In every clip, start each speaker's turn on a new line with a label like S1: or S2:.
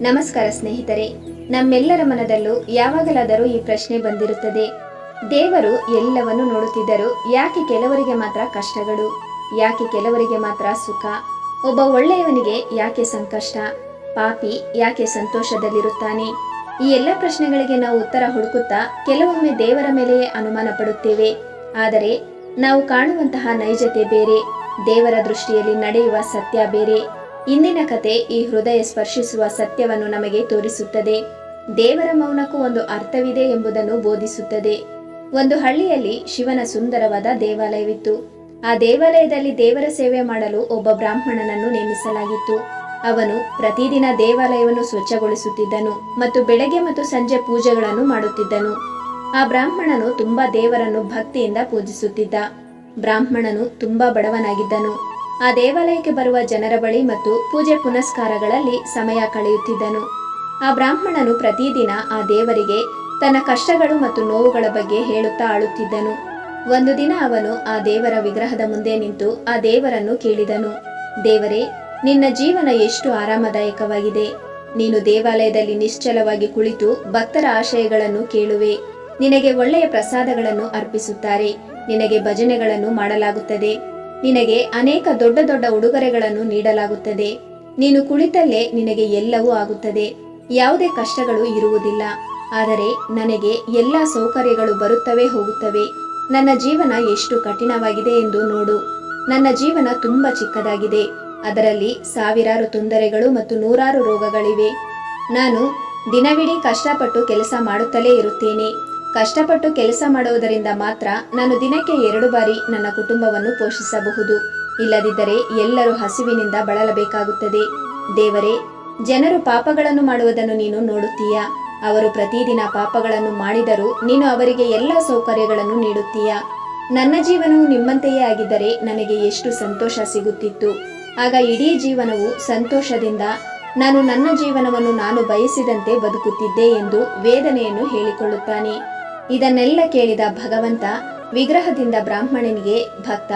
S1: ನಮಸ್ಕಾರ ಸ್ನೇಹಿತರೆ, ನಮ್ಮೆಲ್ಲರ ಮನದಲ್ಲೂ ಯಾವಾಗಲಾದರೂ ಈ ಪ್ರಶ್ನೆ ಬಂದಿರುತ್ತದೆ. ದೇವರು ಎಲ್ಲವನ್ನು ನೋಡುತ್ತಿದ್ದರು ಯಾಕೆ ಕೆಲವರಿಗೆ ಮಾತ್ರ ಕಷ್ಟಗಳು, ಯಾಕೆ ಕೆಲವರಿಗೆ ಮಾತ್ರ ಸುಖ, ಒಬ್ಬ ಒಳ್ಳೆಯವನಿಗೆ ಯಾಕೆ ಸಂಕಷ್ಟ, ಪಾಪಿ ಯಾಕೆ ಸಂತೋಷದಲ್ಲಿರುತ್ತಾನೆ? ಈ ಎಲ್ಲ ಪ್ರಶ್ನೆಗಳಿಗೆ ನಾವು ಉತ್ತರ ಹುಡುಕುತ್ತಾ ಕೆಲವೊಮ್ಮೆ ದೇವರ ಮೇಲೆಯೇ ಅನುಮಾನ ಪಡುತ್ತೇವೆ. ಆದರೆ, ನಾವು ಕಾಣುವಂತಹ ನೈಜತೆ ಬೇರೆ, ದೇವರ ದೃಷ್ಟಿಯಲ್ಲಿ ನಡೆಯುವ ಸತ್ಯ ಬೇರೆ. ಇಂದಿನ ಕತೆ ಈ ಹೃದಯ ಸ್ಪರ್ಶಿಸುವ ಸತ್ಯವನ್ನು ನಮಗೆ ತೋರಿಸುತ್ತದೆ. ದೇವರ ಮೌನಕ್ಕೂ ಒಂದು ಅರ್ಥವಿದೆ ಎಂಬುದನ್ನು ಬೋಧಿಸುತ್ತದೆ. ಒಂದು ಹಳ್ಳಿಯಲ್ಲಿ ಶಿವನ ಸುಂದರವಾದ ದೇವಾಲಯವಿತ್ತು. ಆ ದೇವಾಲಯದಲ್ಲಿ ದೇವರ ಸೇವೆ ಮಾಡಲು ಒಬ್ಬ ಬ್ರಾಹ್ಮಣನನ್ನು ನೇಮಿಸಲಾಗಿತ್ತು. ಅವನು ಪ್ರತಿದಿನ ದೇವಾಲಯವನ್ನು ಸ್ವಚ್ಛಗೊಳಿಸುತ್ತಿದ್ದನು ಮತ್ತು ಬೆಳಗ್ಗೆ ಮತ್ತು ಸಂಜೆ ಪೂಜೆಗಳನ್ನು ಮಾಡುತ್ತಿದ್ದನು. ಆ ಬ್ರಾಹ್ಮಣನು ತುಂಬಾ ದೇವರನ್ನು ಭಕ್ತಿಯಿಂದ ಪೂಜಿಸುತ್ತಿದ್ದ. ಬ್ರಾಹ್ಮಣನು ತುಂಬಾ ಬಡವನಾಗಿದ್ದನು. ಆ ದೇವಾಲಯಕ್ಕೆ ಬರುವ ಜನರ ಬಳಿ ಮತ್ತು ಪೂಜೆ ಪುನಸ್ಕಾರಗಳಲ್ಲಿ ಸಮಯ ಕಳೆಯುತ್ತಿದ್ದನು. ಆ ಬ್ರಾಹ್ಮಣನು ಪ್ರತಿದಿನ ಆ ದೇವರಿಗೆ ತನ್ನ ಕಷ್ಟಗಳು ಮತ್ತು ನೋವುಗಳ ಬಗ್ಗೆ ಹೇಳುತ್ತಾ ಆಳುತ್ತಿದ್ದನು. ಒಂದು ದಿನ ಅವನು ಆ ದೇವರ ವಿಗ್ರಹದ ಮುಂದೆ ನಿಂತು ಆ ದೇವರನ್ನು ಕೇಳಿದನು. ದೇವರೇ, ನಿನ್ನ ಜೀವನ ಎಷ್ಟು ಆರಾಮದಾಯಕವಾಗಿದೆ. ನೀನು ದೇವಾಲಯದಲ್ಲಿ ನಿಶ್ಚಲವಾಗಿ ಕುಳಿತು ಭಕ್ತರ ಆಶಯಗಳನ್ನು ಕೇಳುವೆ. ನಿನಗೆ ಒಳ್ಳೆಯ ಪ್ರಸಾದಗಳನ್ನು ಅರ್ಪಿಸುತ್ತಾರೆ. ನಿನಗೆ ಭಜನೆಗಳನ್ನು ಮಾಡಲಾಗುತ್ತದೆ. ನಿನಗೆ ಅನೇಕ ದೊಡ್ಡ ದೊಡ್ಡ ಉಡುಗೊರೆಗಳನ್ನು ನೀಡಲಾಗುತ್ತದೆ. ನೀನು ಕುಳಿತಲ್ಲೇ ನಿನಗೆ ಎಲ್ಲವೂ ಆಗುತ್ತದೆ. ಯಾವುದೇ ಕಷ್ಟಗಳು ಇರುವುದಿಲ್ಲ. ಆದರೆ ನನಗೆ ಎಲ್ಲ ಸೌಕರ್ಯಗಳು ಬರುತ್ತವೆ ಹೋಗುತ್ತವೆ. ನನ್ನ ಜೀವನ ಎಷ್ಟು ಕಠಿಣವಾಗಿದೆ ಎಂದು ನೋಡು. ನನ್ನ ಜೀವನ ತುಂಬಾ ಚಿಕ್ಕದಾಗಿದೆ. ಅದರಲ್ಲಿ ಸಾವಿರಾರು ತೊಂದರೆಗಳು ಮತ್ತು ನೂರಾರು ರೋಗಗಳಿವೆ. ನಾನು ದಿನವಿಡೀ ಕಷ್ಟಪಟ್ಟು ಕೆಲಸ ಮಾಡುತ್ತಲೇ ಇರುತ್ತೇನೆ. ಕಷ್ಟಪಟ್ಟು ಕೆಲಸ ಮಾಡುವುದರಿಂದ ಮಾತ್ರ ನಾನು ದಿನಕ್ಕೆ ಎರಡು ಬಾರಿ ನನ್ನ ಕುಟುಂಬವನ್ನು ಪೋಷಿಸಬಹುದು. ಇಲ್ಲದಿದ್ದರೆ ಎಲ್ಲರೂ ಹಸಿವಿನಿಂದ ಬಳಲಬೇಕಾಗುತ್ತದೆ. ದೇವರೇ, ಜನರು ಪಾಪಗಳನ್ನು ಮಾಡುವುದನ್ನು ನೀನು ನೋಡುತ್ತೀಯಾ? ಅವರು ಪ್ರತಿದಿನ ಪಾಪಗಳನ್ನು ಮಾಡಿದರೂ ನೀನು ಅವರಿಗೆ ಎಲ್ಲ ಸೌಕರ್ಯಗಳನ್ನು ನೀಡುತ್ತೀಯಾ? ನನ್ನ ಜೀವನವು ನಿಮ್ಮಂತೆಯೇ ಆಗಿದ್ದರೆ ನನಗೆ ಎಷ್ಟು ಸಂತೋಷ ಸಿಗುತ್ತಿತ್ತು. ಆಗ ಇಡೀ ಜೀವನವು ಸಂತೋಷದಿಂದ ನಾನು ನನ್ನ ಜೀವನವನ್ನು ನಾನು ಬಯಸಿದಂತೆ ಬದುಕುತ್ತಿದ್ದೆ ಎಂದು ವೇದನೆಯನ್ನು ಹೇಳಿಕೊಳ್ಳುತ್ತಾನೆ. ಇದನ್ನೆಲ್ಲ ಕೇಳಿದ ಭಗವಂತ, ವಿಗ್ರಹದಿಂದ ಬ್ರಾಹ್ಮಣನಿಗೆ, ಭಕ್ತ,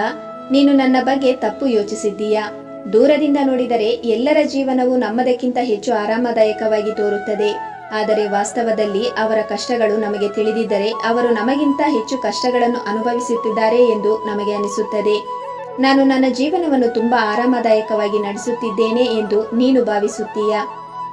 S1: ನೀನು ನನ್ನ ಬಗ್ಗೆ ತಪ್ಪು ಯೋಚಿಸಿದ್ದೀಯಾ. ದೂರದಿಂದ ನೋಡಿದರೆ ಎಲ್ಲರ ಜೀವನವು ನಮ್ಮದಕ್ಕಿಂತ ಹೆಚ್ಚು ಆರಾಮದಾಯಕವಾಗಿ ತೋರುತ್ತದೆ. ಆದರೆ ವಾಸ್ತವದಲ್ಲಿ ಅವರ ಕಷ್ಟಗಳು ನಮಗೆ ತಿಳಿದಿದ್ದರೆ ಅವರು ನಮಗಿಂತ ಹೆಚ್ಚು ಕಷ್ಟಗಳನ್ನು ಅನುಭವಿಸುತ್ತಿದ್ದಾರೆ ಎಂದು ನಮಗೆ ಅನಿಸುತ್ತದೆ. ನಾನು ನನ್ನ ಜೀವನವನ್ನು ತುಂಬಾ ಆರಾಮದಾಯಕವಾಗಿ ನಡೆಸುತ್ತಿದ್ದೇನೆ ಎಂದು ನೀನು ಭಾವಿಸುತ್ತೀಯ.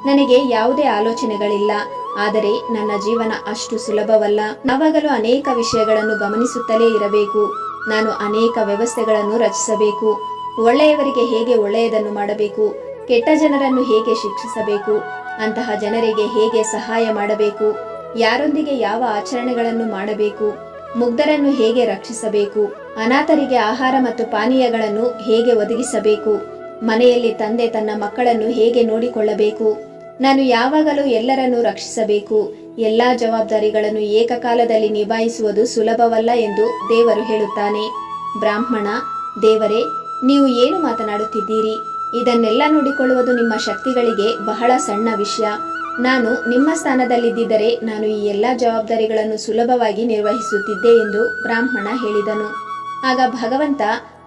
S1: ನನಗೆ ಯಾವುದೇ ಆಲೋಚನೆಗಳಿಲ್ಲ. ಆದರೆ ನನ್ನ ಜೀವನ ಅಷ್ಟು ಸುಲಭವಲ್ಲ. ಯಾವಾಗಲೂ ಅನೇಕ ವಿಷಯಗಳನ್ನು ಗಮನಿಸುತ್ತಲೇ ಇರಬೇಕು. ನಾನು ಅನೇಕ ವ್ಯವಸ್ಥೆಗಳನ್ನು ರಚಿಸಬೇಕು. ಒಳ್ಳೆಯವರಿಗೆ ಹೇಗೆ ಒಳ್ಳೆಯದನ್ನು ಮಾಡಬೇಕು? ಕೆಟ್ಟ ಜನರನ್ನು ಹೇಗೆ ಶಿಕ್ಷಿಸಬೇಕು? ಅಂತಹ ಜನರಿಗೆ ಹೇಗೆ ಸಹಾಯ ಮಾಡಬೇಕು? ಯಾರೊಂದಿಗೆ ಯಾವ ಆಚರಣೆಗಳನ್ನು ಮಾಡಬೇಕು? ಮುಗ್ಧರನ್ನು ಹೇಗೆ ರಕ್ಷಿಸಬೇಕು? ಅನಾಥರಿಗೆ ಆಹಾರ ಮತ್ತು ಪಾನೀಯಗಳನ್ನು ಹೇಗೆ ಒದಗಿಸಬೇಕು? ಮನೆಯಲ್ಲಿ ತಂದೆ ತನ್ನ ಮಕ್ಕಳನ್ನು ಹೇಗೆ ನೋಡಿಕೊಳ್ಳಬೇಕು? ನಾನು ಯಾವಾಗಲೂ ಎಲ್ಲರನ್ನೂ ರಕ್ಷಿಸಬೇಕು. ಎಲ್ಲಾ ಜವಾಬ್ದಾರಿಗಳನ್ನು ಏಕಕಾಲದಲ್ಲಿ ನಿಭಾಯಿಸುವುದು ಸುಲಭವಲ್ಲ ಎಂದು ದೇವರು ಹೇಳುತ್ತಾನೆ. ಬ್ರಾಹ್ಮಣ, ದೇವರೇ, ನೀವು ಏನು ಮಾತನಾಡುತ್ತಿದ್ದೀರಿ? ಇದನ್ನೆಲ್ಲ ನೋಡಿಕೊಳ್ಳುವುದು ನಿಮ್ಮ ಶಕ್ತಿಗಳಿಗೆ ಬಹಳ ಸಣ್ಣ ವಿಷಯ. ನಾನು ನಿಮ್ಮ ಸ್ಥಾನದಲ್ಲಿದ್ದರೆ ನಾನು ಈ ಎಲ್ಲ ಜವಾಬ್ದಾರಿಗಳನ್ನು ಸುಲಭವಾಗಿ ನಿರ್ವಹಿಸುತ್ತಿದ್ದೆ ಎಂದು ಬ್ರಾಹ್ಮಣ ಹೇಳಿದನು. ಆಗ ಭಗವಂತ,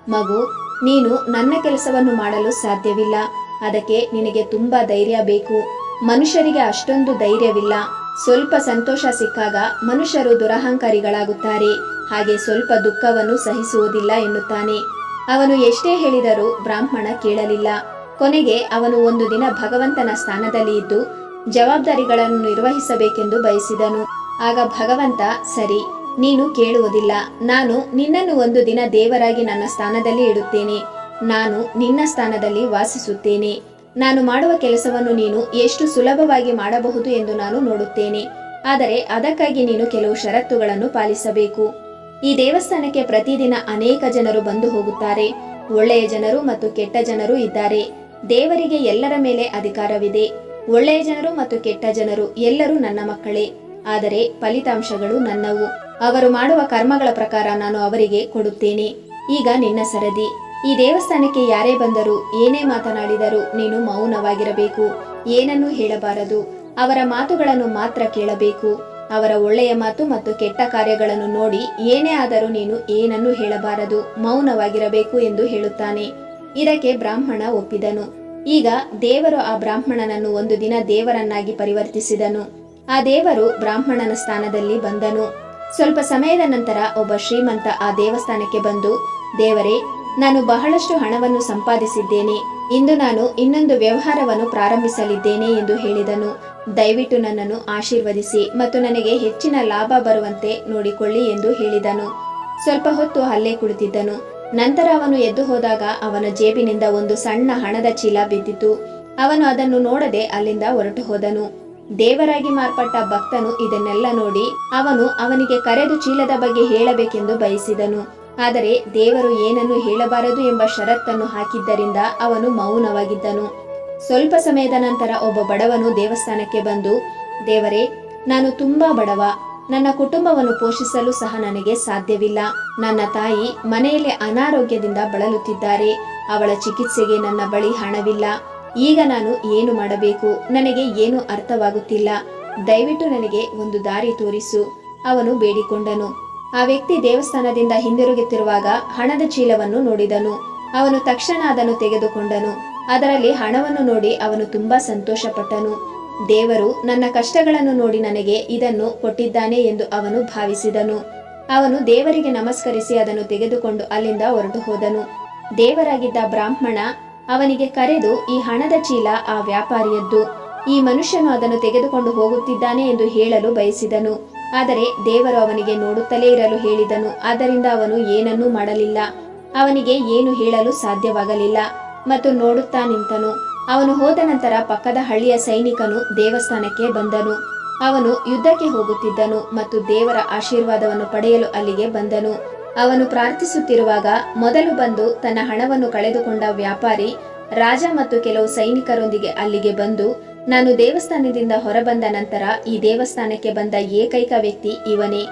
S1: ಮಗು, ನೀನು ನನ್ನ ಕೆಲಸವನ್ನು ಮಾಡಲು ಸಾಧ್ಯವಿಲ್ಲ. ಅದಕ್ಕೆ ನಿನಗೆ ತುಂಬಾ ಧೈರ್ಯ ಬೇಕು. ಮನುಷ್ಯರಿಗೆ ಅಷ್ಟೊಂದು ಧೈರ್ಯವಿಲ್ಲ. ಸ್ವಲ್ಪ ಸಂತೋಷ ಸಿಕ್ಕಾಗ ಮನುಷ್ಯರು ದುರಹಂಕಾರಿಗಳಾಗುತ್ತಾರೆ. ಹಾಗೆ ಸ್ವಲ್ಪ ದುಃಖವನ್ನು ಸಹಿಸುವುದಿಲ್ಲ ಎನ್ನುತ್ತಾನೆ. ಅವನು ಎಷ್ಟೇ ಹೇಳಿದರೂ ಬ್ರಾಹ್ಮಣ ಕೇಳಲಿಲ್ಲ. ಕೊನೆಗೆ ಅವನು ಒಂದು ದಿನ ಭಗವಂತನ ಸ್ಥಾನದಲ್ಲಿ ಇದ್ದು ಜವಾಬ್ದಾರಿಗಳನ್ನು ನಿರ್ವಹಿಸಬೇಕೆಂದು ಬಯಸಿದನು. ಆಗ ಭಗವಂತ, ಸರಿ, ನೀನು ಕೇಳುವುದಿಲ್ಲ. ನಾನು ನಿನ್ನನ್ನು ಒಂದು ದಿನ ದೇವರಾಗಿ ನನ್ನ ಸ್ಥಾನದಲ್ಲಿ ಇಡುತ್ತೇನೆ. ನಾನು ನಿನ್ನ ಸ್ಥಾನದಲ್ಲಿ ವಾಸಿಸುತ್ತೇನೆ. ನಾನು ಮಾಡುವ ಕೆಲಸವನ್ನು ನೀನು ಎಷ್ಟು ಸುಲಭವಾಗಿ ಮಾಡಬಹುದು ಎಂದು ನಾನು ನೋಡುತ್ತೇನೆ. ಆದರೆ ಅದಕ್ಕಾಗಿ ನೀನು ಕೆಲವು ಷರತ್ತುಗಳನ್ನು ಪಾಲಿಸಬೇಕು. ಈ ದೇವಸ್ಥಾನಕ್ಕೆ ಪ್ರತಿದಿನ ಅನೇಕ ಜನರು ಬಂದು ಹೋಗುತ್ತಾರೆ. ಒಳ್ಳೆಯ ಜನರು ಮತ್ತು ಕೆಟ್ಟ ಜನರು ಇದ್ದಾರೆ. ದೇವರಿಗೆ ಎಲ್ಲರ ಮೇಲೆ ಅಧಿಕಾರವಿದೆ. ಒಳ್ಳೆಯ ಜನರು ಮತ್ತು ಕೆಟ್ಟ ಜನರು ಎಲ್ಲರೂ ನನ್ನ ಮಕ್ಕಳೇ. ಆದರೆ ಫಲಿತಾಂಶಗಳು ನನ್ನವು. ಅವರು ಮಾಡುವ ಕರ್ಮಗಳ ಪ್ರಕಾರ ನಾನು ಅವರಿಗೆ ಕೊಡುತ್ತೇನೆ. ಈಗ ನಿನ್ನ ಸರದಿ. ಈ ದೇವಸ್ಥಾನಕ್ಕೆ ಯಾರೇ ಬಂದರೂ ಏನೇ ಮಾತನಾಡಿದರೂ ನೀನು ಮೌನವಾಗಿರಬೇಕು. ಏನನ್ನೂ ಹೇಳಬಾರದು. ಅವರ ಮಾತುಗಳನ್ನು ಮಾತ್ರ ಕೇಳಬೇಕು. ಅವರ ಒಳ್ಳೆಯ ಮಾತು ಮತ್ತು ಕೆಟ್ಟ ಕಾರ್ಯಗಳನ್ನು ನೋಡಿ ಏನೇ ಆದರೂ ನೀನು ಏನನ್ನೂ ಹೇಳಬಾರದು. ಮೌನವಾಗಿರಬೇಕು ಎಂದು ಹೇಳುತ್ತಾನೆ. ಇದಕ್ಕೆ ಬ್ರಾಹ್ಮಣ ಒಪ್ಪಿದನು. ಈಗ ದೇವರು ಆ ಬ್ರಾಹ್ಮಣನನ್ನು ಒಂದು ದಿನ ದೇವರನ್ನಾಗಿ ಪರಿವರ್ತಿಸಿದನು. ಆ ದೇವರು ಬ್ರಾಹ್ಮಣನ ಸ್ಥಾನದಲ್ಲಿ ಬಂದನು. ಸ್ವಲ್ಪ ಸಮಯದ ನಂತರ ಒಬ್ಬ ಶ್ರೀಮಂತ ಆ ದೇವಸ್ಥಾನಕ್ಕೆ ಬಂದು, ದೇವರೇ ನಾನು ಬಹಳಷ್ಟು ಹಣವನ್ನು ಸಂಪಾದಿಸಿದ್ದೇನೆ. ಇಂದು ನಾನು ಇನ್ನೊಂದು ವ್ಯವಹಾರವನ್ನು ಪ್ರಾರಂಭಿಸಲಿದ್ದೇನೆ ಎಂದು ಹೇಳಿದನು. ದಯವಿಟ್ಟು ನನ್ನನ್ನು ಆಶೀರ್ವದಿಸಿ ಮತ್ತು ನನಗೆ ಹೆಚ್ಚಿನ ಲಾಭ ಬರುವಂತೆ ನೋಡಿಕೊಳ್ಳಿ ಎಂದು ಹೇಳಿದನು. ಸ್ವಲ್ಪ ಹೊತ್ತು ಅಲ್ಲೇ ಕುಳಿತಿದ್ದನು. ನಂತರ ಅವನು ಎದ್ದು ಹೋದಾಗ ಅವನ ಜೇಬಿನಿಂದ ಒಂದು ಸಣ್ಣ ಹಣದ ಚೀಲ ಬಿದ್ದಿತು. ಅವನು ಅದನ್ನು ನೋಡದೆ ಅಲ್ಲಿಂದ ಹೊರಟು ಹೋದನು. ದೇವರಾಗಿ ಮಾರ್ಪಟ್ಟ ಭಕ್ತನು ಇದನ್ನೆಲ್ಲ ನೋಡಿ ಅವನು ಅವನಿಗೆ ಕರೆದು ಚೀಲದ ಬಗ್ಗೆ ಹೇಳಬೇಕೆಂದು ಬಯಸಿದನು. ಆದರೆ ದೇವರು ಏನನ್ನು ಹೇಳಬಾರದು ಎಂಬ ಷರತ್ತನ್ನು ಹಾಕಿದ್ದರಿಂದ ಅವನು ಮೌನವಾಗಿದ್ದನು. ಸ್ವಲ್ಪ ಸಮಯದ ನಂತರ ಒಬ್ಬ ಬಡವನು ದೇವಸ್ಥಾನಕ್ಕೆ ಬಂದು, ದೇವರೇ, ನಾನು ತುಂಬಾ ಬಡವ. ನನ್ನ ಕುಟುಂಬವನ್ನು ಪೋಷಿಸಲು ಸಹ ನನಗೆ ಸಾಧ್ಯವಿಲ್ಲ. ನನ್ನ ತಾಯಿ ಮನೆಯಲ್ಲಿ ಅನಾರೋಗ್ಯದಿಂದ ಬಳಲುತ್ತಿದ್ದಾರೆ. ಅವಳ ಚಿಕಿತ್ಸೆಗೆ ನನ್ನ ಬಳಿ ಹಣವಿಲ್ಲ. ಈಗ ನಾನು ಏನು ಮಾಡಬೇಕು? ನನಗೆ ಏನು ಅರ್ಥವಾಗುತ್ತಿಲ್ಲ. ದಯವಿಟ್ಟು ನನಗೆ ಒಂದು ದಾರಿ ತೋರಿಸು. ಅವನು ಬೇಡಿಕೊಂಡನು. ಆ ವ್ಯಕ್ತಿ ದೇವಸ್ಥಾನದಿಂದ ಹಿಂದಿರುಗುತ್ತಿರುವಾಗ ಹಣದ ಚೀಲವನ್ನು ನೋಡಿದನು. ಅವನು ತಕ್ಷಣ ಅದನ್ನು ತೆಗೆದುಕೊಂಡನು. ಅದರಲ್ಲಿ ಹಣವನ್ನು ನೋಡಿ ಅವನು ತುಂಬಾ ಸಂತೋಷಪಟ್ಟನು. ದೇವರು, ನನ್ನ ಕಷ್ಟಗಳನ್ನು ನೋಡಿ ನನಗೆ ಇದನ್ನು ಕೊಟ್ಟಿದ್ದಾನೆ ಎಂದು ಅವನು ಭಾವಿಸಿದನು. ಅವನು ದೇವರಿಗೆ ನಮಸ್ಕರಿಸಿ ಅದನ್ನು ತೆಗೆದುಕೊಂಡು ಅಲ್ಲಿಂದ ಹೊರಟು ಹೋದನು. ದೇವರಾಗಿದ್ದ ಬ್ರಾಹ್ಮಣ ಅವನಿಗೆ ಕರೆದು ಈ ಹಣದ ಚೀಲ ಆ ವ್ಯಾಪಾರಿಯದ್ದು. ಈ ಮನುಷ್ಯನು ಅದನ್ನು ತೆಗೆದುಕೊಂಡು ಹೋಗುತ್ತಿದ್ದಾನೆ ಎಂದು ಹೇಳಲು ಬಯಸಿದನು. ಆದರೆ ದೇವರು ಅವನಿಗೆ ನೋಡುತ್ತಲೇ ಇರಲು ಹೇಳಿದನು, ಆದ್ದರಿಂದ ಅವನು ಏನನ್ನೂ ಮಾಡಲಿಲ್ಲ. ಅವನಿಗೆ ಏನು ಹೇಳಲು ಸಾಧ್ಯವಾಗಲಿಲ್ಲ. ಮತ್ತು ನೋಡುತ್ತಾ ನಿಂತನು. ಅವನು ಹೋದ ನಂತರ ಪಕ್ಕದ ಹಳ್ಳಿಯ ಸೈನಿಕನು ದೇವಸ್ಥಾನಕ್ಕೆ ಬಂದನು. ಅವನು ಯುದ್ಧಕ್ಕೆ ಹೋಗುತ್ತಿದ್ದನು ಮತ್ತು ದೇವರ ಆಶೀರ್ವಾದವನ್ನು ಪಡೆಯಲು ಅಲ್ಲಿಗೆ ಬಂದನು. ಅವನು ಪ್ರಾರ್ಥಿಸುತ್ತಿರುವಾಗ ಮೊದಲು ಬಂದು ತನ್ನ ಹಣವನ್ನು ಕಳೆದುಕೊಂಡ ವ್ಯಾಪಾರಿ, ರಾಜ ಮತ್ತು ಕೆಲವು ಸೈನಿಕರೊಂದಿಗೆ ಅಲ್ಲಿಗೆ ಬಂದು ನಾನು ದೇವಸ್ಥಾನದಿಂದ ಹೊರಬಂದ ನಂತರ ಈ ದೇವಸ್ಥಾನಕ್ಕೆ ಬಂದ ಏಕೈಕ ವ್ಯಕ್ತಿ ಇವನೇ.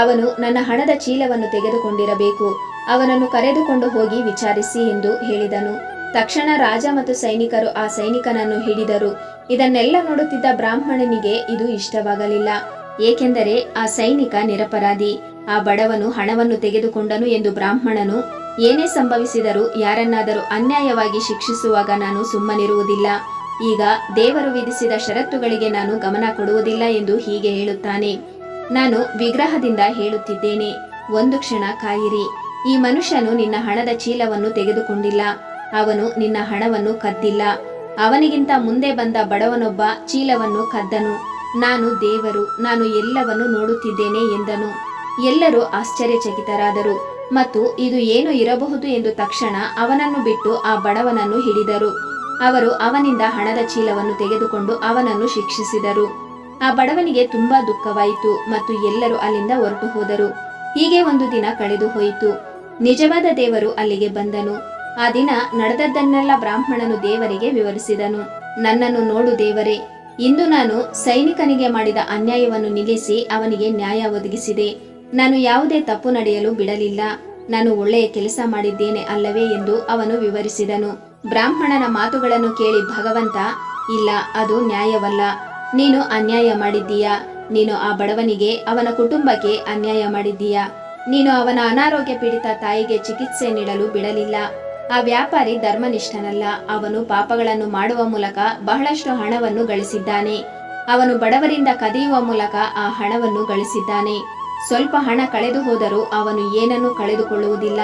S1: ಅವನು ನನ್ನ ಹಣದ ಚೀಲವನ್ನು ತೆಗೆದುಕೊಂಡಿರಬೇಕು. ಅವನನ್ನು ಕರೆದುಕೊಂಡು ಹೋಗಿ ವಿಚಾರಿಸಿ ಎಂದು ಹೇಳಿದನು. ತಕ್ಷಣ ರಾಜ ಮತ್ತು ಸೈನಿಕರು ಆ ಸೈನಿಕನನ್ನು ಹಿಡಿದರು. ಇದನ್ನೆಲ್ಲ ನೋಡುತ್ತಿದ್ದ ಬ್ರಾಹ್ಮಣನಿಗೆ ಇದು ಇಷ್ಟವಾಗಲಿಲ್ಲ. ಏಕೆಂದರೆ ಆ ಸೈನಿಕ ನಿರಪರಾಧಿ. ಆ ಬಡವನು ಹಣವನ್ನು ತೆಗೆದುಕೊಂಡನು ಎಂದು ಬ್ರಾಹ್ಮಣನು. ಏನೇ ಸಂಭವಿಸಿದರೂ ಯಾರನ್ನಾದರೂ ಅನ್ಯಾಯವಾಗಿ ಶಿಕ್ಷಿಸುವಾಗ ನಾನು ಸುಮ್ಮನಿರುವುದಿಲ್ಲ. ಈಗ ದೇವರು ವಿಧಿಸಿದ ಷರತ್ತುಗಳಿಗೆ ನಾನು ಗಮನ ಕೊಡುವುದಿಲ್ಲ ಎಂದು ಹೀಗೆ ಹೇಳುತ್ತಾನೆ. ನಾನು ವಿಗ್ರಹದಿಂದ ಹೇಳುತ್ತಿದ್ದೇನೆ, ಒಂದು ಕ್ಷಣ ಕಾಯಿರಿ. ಈ ಮನುಷ್ಯನು ನಿನ್ನ ಹಣದ ಚೀಲವನ್ನು ತೆಗೆದುಕೊಂಡಿಲ್ಲ, ಅವನು ನಿನ್ನ ಹಣವನ್ನು ಕದ್ದಿಲ್ಲ. ಅವನಿಗಿಂತ ಮುಂದೆ ಬಂದ ಬಡವನೊಬ್ಬ ಚೀಲವನ್ನು ಕದ್ದನು. ನಾನು ದೇವರು, ನಾನು ಎಲ್ಲವನ್ನು ನೋಡುತ್ತಿದ್ದೇನೆ ಎಂದನು. ಎಲ್ಲರೂ ಆಶ್ಚರ್ಯಚಕಿತರಾದರು ಮತ್ತು ಇದು ಏನು ಇರಬಹುದು ಎಂದು ತಕ್ಷಣ ಅವನನ್ನು ಬಿಟ್ಟು ಆ ಬಡವನನ್ನು ಹಿಡಿದರು. ಅವರು ಅವನಿಂದ ಹಣದ ಚೀಲವನ್ನು ತೆಗೆದುಕೊಂಡು ಅವನನ್ನು ಶಿಕ್ಷಿಸಿದರು. ಆ ಬಡವನಿಗೆ ತುಂಬಾ ದುಃಖವಾಯಿತು ಮತ್ತು ಎಲ್ಲರೂ ಅಲ್ಲಿಂದ ಹೊರಟು ಹೋದರು. ಹೀಗೆ ಒಂದು ದಿನ ಕಳೆದು ಹೋಯಿತು. ನಿಜವಾದ ದೇವರು ಅಲ್ಲಿಗೆ ಬಂದನು. ಆ ದಿನ ನಡೆದದ್ದನ್ನೆಲ್ಲ ಬ್ರಾಹ್ಮಣನು ದೇವರಿಗೆ ವಿವರಿಸಿದನು. ನನ್ನನ್ನು ನೋಡು ದೇವರೇ, ಇಂದು ನಾನು ಸೈನಿಕನಿಗೆ ಮಾಡಿದ ಅನ್ಯಾಯವನ್ನು ನಿಲ್ಲಿಸಿ ಅವನಿಗೆ ನ್ಯಾಯ ಒದಗಿಸಿದೆ. ನಾನು ಯಾವುದೇ ತಪ್ಪು ನಡೆಯಲು ಬಿಡಲಿಲ್ಲ. ನಾನು ಒಳ್ಳೆಯ ಕೆಲಸ ಮಾಡಿದ್ದೇನೆ ಅಲ್ಲವೇ ಎಂದು ಅವನು ವಿವರಿಸಿದನು. ಬ್ರಾಹ್ಮಣನ ಮಾತುಗಳನ್ನು ಕೇಳಿ ಭಗವಂತ, ಇಲ್ಲ, ಅದು ನ್ಯಾಯವಲ್ಲ. ನೀನು ಅನ್ಯಾಯ ಮಾಡಿದ್ದೀಯಾ? ನೀನು ಆ ಬಡವನಿಗೆ, ಅವನ ಕುಟುಂಬಕ್ಕೆ ಅನ್ಯಾಯ ಮಾಡಿದ್ದೀಯಾ? ನೀನು ಅವನ ಅನಾರೋಗ್ಯ ಪೀಡಿತ ತಾಯಿಗೆ ಚಿಕಿತ್ಸೆ ನೀಡಲು ಬಿಡಲಿಲ್ಲ. ಆ ವ್ಯಾಪಾರಿ ಧರ್ಮನಿಷ್ಠನಲ್ಲ. ಅವನು ಪಾಪಗಳನ್ನು ಮಾಡುವ ಮೂಲಕ ಬಹಳಷ್ಟು ಹಣವನ್ನು ಗಳಿಸಿದ್ದಾನೆ. ಅವನು ಬಡವರಿಂದ ಕದಿಯುವ ಮೂಲಕ ಆ ಹಣವನ್ನು ಗಳಿಸಿದ್ದಾನೆ. ಸ್ವಲ್ಪ ಹಣ ಕಳೆದು ಹೋದರೂ ಅವನು ಏನನ್ನೂ ಕಳೆದುಕೊಳ್ಳುವುದಿಲ್ಲ.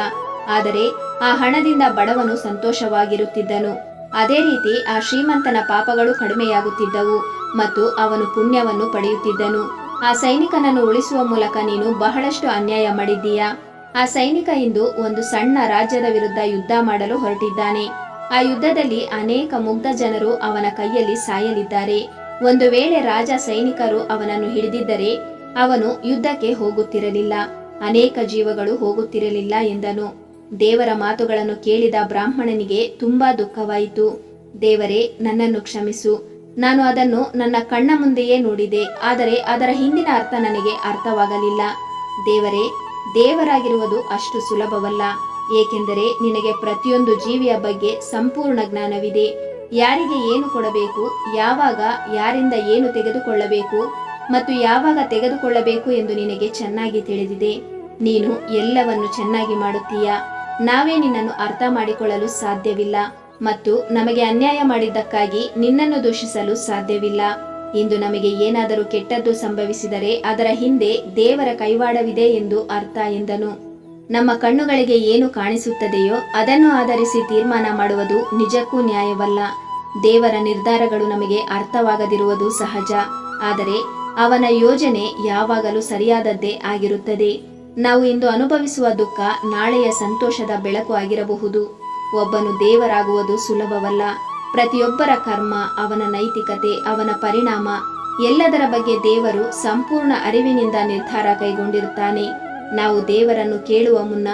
S1: ಆದರೆ ಆ ಹಣದಿಂದ ಬಡವನು ಸಂತೋಷವಾಗಿರುತ್ತಿದ್ದನು. ಅದೇ ರೀತಿ ಆ ಶ್ರೀಮಂತನ ಪಾಪಗಳು ಕಡಿಮೆಯಾಗುತ್ತಿದ್ದವು ಮತ್ತು ಅವನು ಪುಣ್ಯವನ್ನು ಪಡೆಯುತ್ತಿದ್ದನು. ಆ ಸೈನಿಕನನ್ನು ಉಳಿಸುವ ಮೂಲಕ ನೀನು ಬಹಳಷ್ಟು ಅನ್ಯಾಯ ಮಾಡಿದ್ದೀಯಾ? ಆ ಸೈನಿಕ ಇಂದು ಒಂದು ಸಣ್ಣ ರಾಜ್ಯದ ವಿರುದ್ಧ ಯುದ್ಧ ಮಾಡಲು ಹೊರಟಿದ್ದಾನೆ. ಆ ಯುದ್ಧದಲ್ಲಿ ಅನೇಕ ಮುಗ್ಧ ಜನರು ಅವನ ಕೈಯಲ್ಲಿ ಸಾಯಲಿದ್ದಾರೆ. ಒಂದು ವೇಳೆ ರಾಜ ಸೈನಿಕರು ಅವನನ್ನು ಹಿಡಿದಿದ್ದರೆ ಅವನು ಯುದ್ಧಕ್ಕೆ ಹೋಗುತ್ತಿರಲಿಲ್ಲ. ಅನೇಕ ಜೀವಗಳು ಹೋಗುತ್ತಿರಲಿಲ್ಲ ಎಂದನು. ದೇವರ ಮಾತುಗಳನ್ನು ಕೇಳಿದ ಬ್ರಾಹ್ಮಣನಿಗೆ ತುಂಬಾ ದುಃಖವಾಯಿತು. ದೇವರೇ, ನನ್ನನ್ನು ಕ್ಷಮಿಸು. ನಾನು ಅದನ್ನು ನನ್ನ ಕಣ್ಣ ಮುಂದೆಯೇ ನೋಡಿದೆ, ಆದರೆ ಅದರ ಹಿಂದಿನ ಅರ್ಥ ನನಗೆ ಅರ್ಥವಾಗಲಿಲ್ಲ. ದೇವರೇ, ದೇವರಾಗಿರುವುದು ಅಷ್ಟು ಸುಲಭವಲ್ಲ, ಏಕೆಂದರೆ ನಿನಗೆ ಪ್ರತಿಯೊಂದು ಜೀವಿಯ ಬಗ್ಗೆ ಸಂಪೂರ್ಣ ಜ್ಞಾನವಿದೆ. ಯಾರಿಗೆ ಏನು ಕೊಡಬೇಕು, ಯಾವಾಗ, ಯಾರಿಂದ ಏನು ತೆಗೆದುಕೊಳ್ಳಬೇಕು, ಮತ್ತು ಯಾವಾಗ ತೆಗೆದುಕೊಳ್ಳಬೇಕು ಎಂದು ನಿನಗೆ ಚೆನ್ನಾಗಿ ತಿಳಿದಿದೆ. ನೀನು ಎಲ್ಲವನ್ನು ಚೆನ್ನಾಗಿ ಮಾಡುತ್ತೀಯಾ? ನಾವೇ ನಿನ್ನನ್ನು ಅರ್ಥ ಮಾಡಿಕೊಳ್ಳಲು ಸಾಧ್ಯವಿಲ್ಲ ಮತ್ತು ನಮಗೆ ಅನ್ಯಾಯ ಮಾಡಿದ್ದಕ್ಕಾಗಿ ನಿನ್ನನ್ನು ದೂಷಿಸಲು ಸಾಧ್ಯವಿಲ್ಲ. ಇಂದು ನಮಗೆ ಏನಾದರೂ ಕೆಟ್ಟದ್ದು ಸಂಭವಿಸಿದರೆ ಅದರ ಹಿಂದೆ ದೇವರ ಕೈವಾಡವಿದೆ ಎಂದು ಅರ್ಥ ಎಂದನು. ನಮ್ಮ ಕಣ್ಣುಗಳಿಗೆ ಏನು ಕಾಣಿಸುತ್ತದೆಯೋ ಅದನ್ನು ಆಧರಿಸಿ ತೀರ್ಮಾನ ಮಾಡುವುದು ನಿಜಕ್ಕೂ ನ್ಯಾಯವಲ್ಲ. ದೇವರ ನಿರ್ಧಾರಗಳು ನಮಗೆ ಅರ್ಥವಾಗದಿರುವುದು ಸಹಜ. ಆದರೆ ಅವನ ಯೋಜನೆ ಯಾವಾಗಲೂ ಸರಿಯಾದದ್ದೇ ಆಗಿರುತ್ತದೆ. ನಾವು ಇಂದು ಅನುಭವಿಸುವ ದುಃಖ ನಾಳೆಯ ಸಂತೋಷದ ಬೆಳಕು ಆಗಿರಬಹುದು. ಒಬ್ಬನು ದೇವರಾಗುವುದು ಸುಲಭವಲ್ಲ. ಪ್ರತಿಯೊಬ್ಬರ ಕರ್ಮ, ಅವನ ನೈತಿಕತೆ, ಅವನ ಪರಿಣಾಮ, ಎಲ್ಲದರ ಬಗ್ಗೆ ದೇವರು ಸಂಪೂರ್ಣ ಅರಿವಿನಿಂದ ನಿರ್ಧಾರ ಕೈಗೊಂಡಿರುತ್ತಾನೆ. ನಾವು ದೇವರನ್ನು ಕೇಳುವ ಮುನ್ನ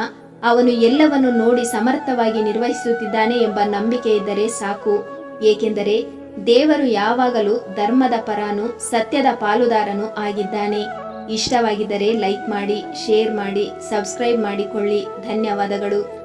S1: ಅವನು ಎಲ್ಲವನ್ನು ನೋಡಿ ಸಮರ್ಥವಾಗಿ ನಿರ್ವಹಿಸುತ್ತಿದ್ದಾನೆ ಎಂಬ ನಂಬಿಕೆ ಇದ್ದರೆ ಸಾಕು. ಏಕೆಂದರೆ ದೇವರು ಯಾವಾಗಲೂ ಧರ್ಮದ ಪರಾನು, ಸತ್ಯದ ಪಾಲುದಾರನು ಆಗಿದ್ದಾನೆ. ಇಷ್ಟವಾಗಿದ್ದರೆ ಲೈಕ್ ಮಾಡಿ ಶೇರ್ ಮಾಡಿ ಸಬ್ಸ್ಕ್ರೈಬ್ ಮಾಡಿಕೊಳ್ಳಿ. ಧನ್ಯವಾದಗಳು.